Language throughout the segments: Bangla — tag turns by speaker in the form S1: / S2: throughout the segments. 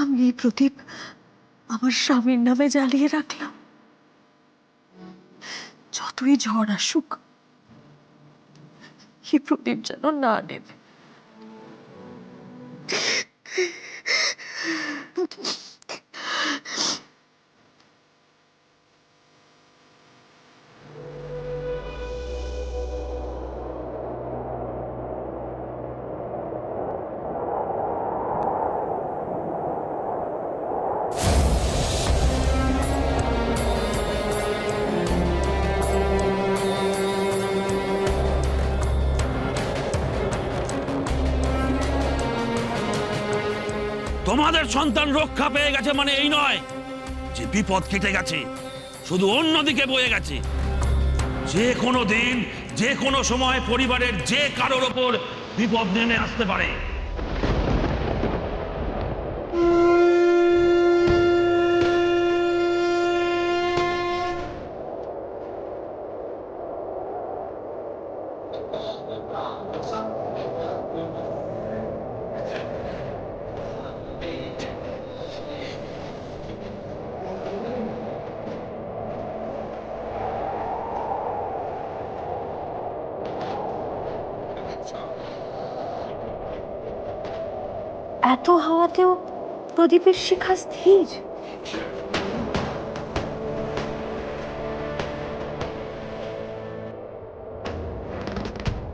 S1: আমি এই প্রদীপ আমার স্বামীর নামে জ্বালিয়ে রাখলাম। যতই ঝড় আসুক, এই প্রদীপ যেন না নেবে
S2: তোমাদের সন্তান রক্ষা পেয়ে গেছে মানে এই নয় যে বিপদ কেটে গেছে, শুধু অন্যদিকে বয়ে গেছে। যে কোনো দিন, যে কোনো সময় পরিবারের যে কারোর ওপর বিপদ নেমে আসতে পারে।
S1: এত হাওয়াতেও প্রদীপের শিখা স্থির?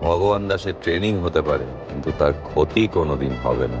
S3: ভগবান দাসের ট্রেনিং হতে পারে কিন্তু তার ক্ষতি কোনোদিন হবে না।